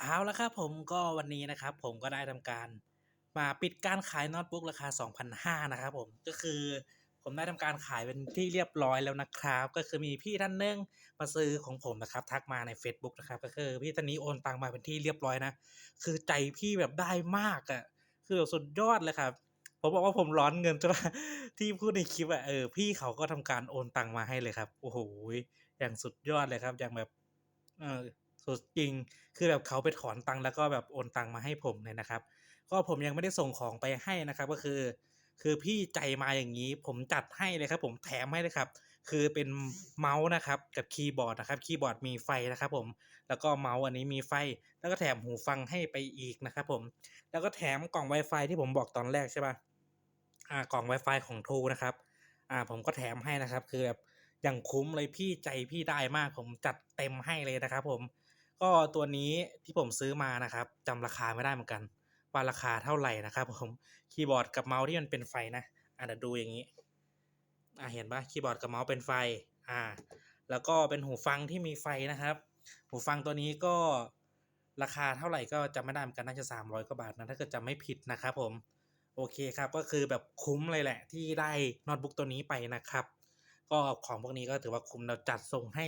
เอาละครับผมก็วันนี้นะครับผมก็ได้ทำการมาปิดการขายโน้ตบุ๊กราคา 2,500นะครับผมก็คือผมได้ทำการขายเป็นที่เรียบร้อยแล้วนะครับ ก็คือมีพี่ท่านหนึงมาซื้อของผมนะครับ ทักมาใน Facebook นะครับ ก็คือพี่ท่านนี้โอนตังมาเป็นที่เรียบร้อยนะ คือใจพี่แบบได้มากอะ่ะคือแบบสุดยอดเลยครับผมบอกว่าผมร้อนเงินใช่ปะที่พูดในคลิปอะเออพี่เขาก็ทำการโอนตังมาให้เลยครับโอ้โหอย่างสุดยอดเลยครับอย่างแบบเออ สุดจริงคือแบบเขาไปถอนตังค์แล้วก็แบบโอนตังค์มาให้ผมเลยนะครับ ก็ผมยังไม่ได้ส่งของไปให้นะครับก็คือ คือพี่ใจมาอย่างนี้ผมจัดให้เลยครับ ผมแถมให้เลยครับ คือเป็นเมาส์นะครับกับคีย์บอร์ดนะครับคีย์บอร์ดมีไฟนะครับ ผมแล้วก็เมาส์อันนี้มีไฟ แล้วก็แถมหูฟังให้ไปอีกนะครับ ผมแล้วก็แถมกล่อง Wi-Fi ที่ผมบอกตอนแรกใช่ปะอ่ากล่อง Wi-Fi ของทูนะครับอ่าผมก็แถมให้นะครับ คือแบบอย่างคุ้มเลยพี่ใจพี่ได้มากผมจัดเต็มให้เลยนะครับ ผม ก็ตัวนี้ที่ผมซื้อมานะครับจำราคาไม่ได้เหมือนกัน ว่าราคาเท่าไหร่นะครับผมคีย์บอร์ดกับเมาส์ที่มันเป็นไฟนะอะเดี๋ยวดูอย่างนี้อะเห็นปะคีย์บอร์ดกับเมาส์เป็นไฟอ่า แล้วก็เป็นหูฟังที่มีไฟนะครับ หูฟังตัวนี้ก็ราคาเท่าไหร่ก็จำไม่ได้เหมือนกันน่าจะ 300กว่าบาทนะถ้าเกิดจำไม่ผิดนะครับผมโอเคครับก็คือแบบคุ้มเลยแหละที่ได้โน้ตบุ๊กตัวนี้ไปนะครับ ก็ของพวกนี้ก็ถือว่าคุ้มเราจัดส่งให้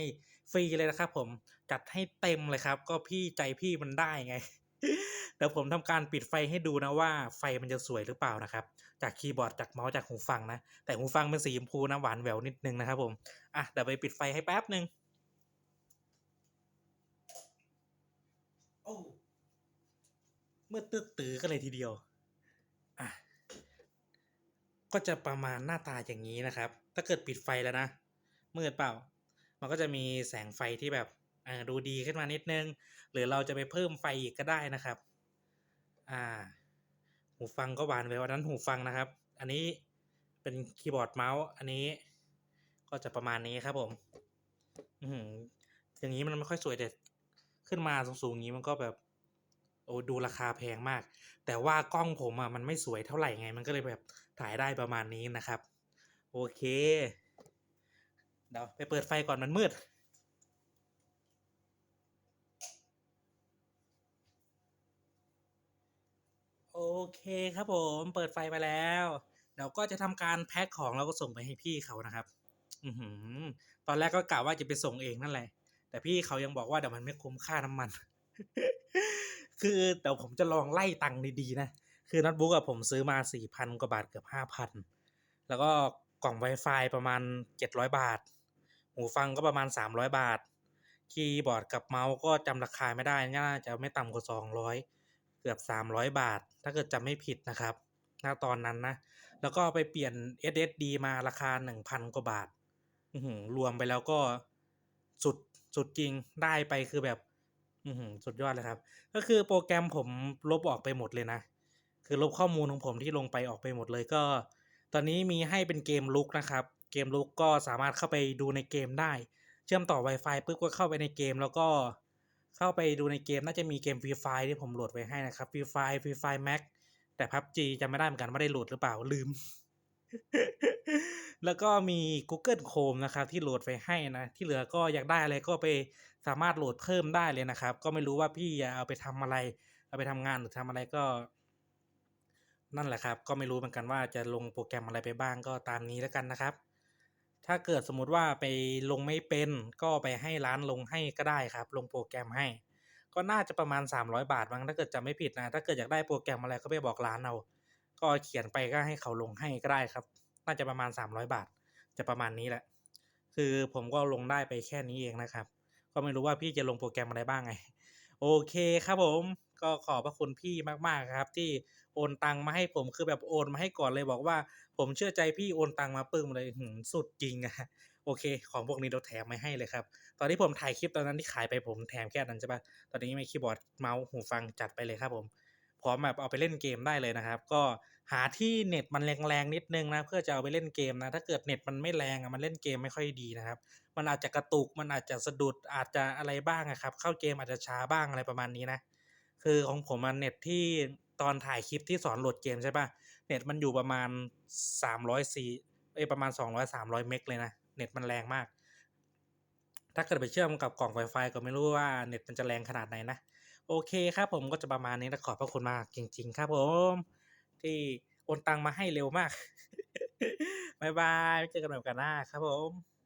ฟรีเลยนะครับ ผมจัดให้เต็มเลยครับ ก็พี่ใจพี่มันได้ไงเดี๋ยวผมทำการปิดไฟให้ดูนะว่าไฟมันจะสวยหรือเปล่านะครับ จากคีย์บอร์ดจากเมาส์จากหูฟังนะ แต่หูฟังเป็นสีชมพูนะหวานแหววนิดนึงนะครับผมอะเดี๋ยวไปปิดไฟให้แป๊บหนึ่งโอ้เมืดตึ๊ดตื้อกันเลยทีเดียวอะก็จะประมาณหน้าตาอย่างนี้นะครับ ถ้าเกิดปิดไฟแล้วนะมืดเปล่า มันก็จะมีแสงไฟที่แบบอ่อดูดีขึ้นมานิดนึง หรือเราจะไปเพิ่มไฟอีกก็ได้นะครับ อ่า หูฟังก็หวานแหววอันนั้นหูฟังนะครับ อันนี้เป็นคีย์บอร์ดเมาส์ อันนี้ก็จะประมาณนี้ครับผม อือหืออย่างนี้มันไม่ค่อยสวยแต่ขึ้นมาสูงๆอย่างนี้มันก็แบบ โอ้ดูราคาแพงมาก แต่ว่ากล้องผมอะมันไม่สวยเท่าไหร่ไง มันก็เลยแบบถ่ายได้ประมาณนี้นะครับ โอเค เดี๋ยวไปเปิดไฟก่อนมันมืด โอเคครับผมเปิดไฟมาแล้วเดี๋ยวก็จะทำการแพ็คของแล้วก็ส่งไปให้พี่เขานะครับ อือหือ ตอนแรกก็กะว่าจะไปส่งเองนั่นแหละ แต่พี่เขายังบอกว่าเดี๋ยวมันไม่คุ้มค่าน้ำมัน คือเดี๋ยวผมจะลองไล่ตังค์ดีๆนะ คือโน้ตบุ๊กอะผมซื้อมาสี่พันกว่าบาทเกือบห้าพันแล้วก็ กล่อง Wi-Fi ประมาณเจ็ดร้อยบาท หูฟังก็ประมาณสามร้อยบาท คีย์บอร์ดกับเมาส์ก็จำราคาไม่ได้น่าจะไม่ต่ำกว่าสองร้อยเกือบสามร้อยบาท ถ้าเกิดจำไม่ผิดนะครับณตอนนั้นนะ แล้วก็ไปเปลี่ยน SSD มาราคาหนึ่งพันกว่าบาทรวมไปแล้วก็สุดสุดจริงได้ไปคือแบบสุดยอดเลยครับ ก็คือโปรแกรมผมลบออกไปหมดเลยนะ คือลบข้อมูลของผมที่ลงไปออกไปหมดเลยก็ ตอนนี้มีให้เป็นเกมลุกนะครับ เกมลุกก็สามารถเข้าไปดูในเกมได้ เชื่อมต่อ Wi-Fi ปุ๊บก็เข้าไปในเกมแล้วก็เข้าไปดูในเกมน่าจะมีเกม Free Fire ที่ผมโหลดไว้ให้นะครับ Free Fire Free Fire Max แต่ PUBG จำไม่ได้เหมือนกันว่าได้โหลดหรือเปล่าลืม แล้วก็มี Google Chrome นะครับ ที่โหลดไว้ให้นะ ที่เหลือก็อยากได้อะไรก็ไปสามารถโหลดเพิ่มได้เลยนะครับ ก็ไม่รู้ว่าพี่จะเอาไปทำอะไร เอาไปทำงานหรือทำอะไรก็ นั่นแหละครับ ก็ไม่รู้เหมือนกันว่าจะลงโปรแกรมอะไรไปบ้างก็ตามนี้แล้วกันนะครับ ถ้าเกิดสมมุติว่าไปลงไม่เป็นก็ไปให้ร้านลงให้ก็ได้ครับ ลงโปรแกรมให้ ก็น่าจะประมาณ 300 บาทมั้งถ้าเกิดจำไม่ผิดนะ ถ้าเกิดอยากได้โปรแกรมอะไรก็ไปบอกร้านเอา ก็เขียนไปก็ให้เขาลงให้ก็ได้ครับ น่าจะประมาณ 300 บาท จะประมาณนี้แหละ คือผมก็ลงได้ไปแค่นี้เองนะครับ ก็ไม่รู้ว่าพี่จะลงโปรแกรมอะไรบ้างไง โอเคครับผมก็ขอบพระคุณพี่มาก ๆ ครับ ที่ อนตังมาให้ผมคือแบบโอนมาให้ก่อนเลยบอกว่า ผมเชื่อใจพี่โอนตังมาปึ้งเลยหืมสุดจริงอะโอเค ของพวกนี้เราแถมไม่ให้เลยครับ ตอนที่ผมถ่ายคลิปตอนนั้นที่ขายไปผมแถมแค่นั้นใช่ปะตอนนี้มีคีย์บอร์ดเมาส์หูฟังจัดไปเลยครับผมพร้อมแบบเอาไปเล่นเกมได้เลยนะครับ ก็หาที่เน็ตมันแรงๆนิดนึงนะเพื่อจะเอาไปเล่นเกมนะ ถ้าเกิดเน็ตมันไม่แรงอะมันเล่นเกมไม่ค่อยดีนะครับ มันอาจจะกระตุกมันอาจจะสะดุดอาจจะอะไรบ้างอะครับ เข้าเกมอาจจะช้าบ้างอะไรประมาณนี้นะ คือของผมมันเน็ตที่ ตอนถ่ายคลิปที่สอนโหลดเกมใช่ปะเน็ตมันอยู่ประมาณสามร้อยสี่เอประมาณสองร้อยสามร้อยเมกเลยนะ เน็ตมันแรงมาก ถ้าเกิดไปเชื่อมกับกล่อง Wi-Fi ก็ไม่รู้ว่าเน็ตมันจะแรงขนาดไหนนะ โอเคครับผมก็จะประมาณนี้นะขอบพระคุณมากจริง ๆ ครับผม ที่โอนตังมาให้เร็วมากบายบายเจอกันใหม่กาสหน้าครับผม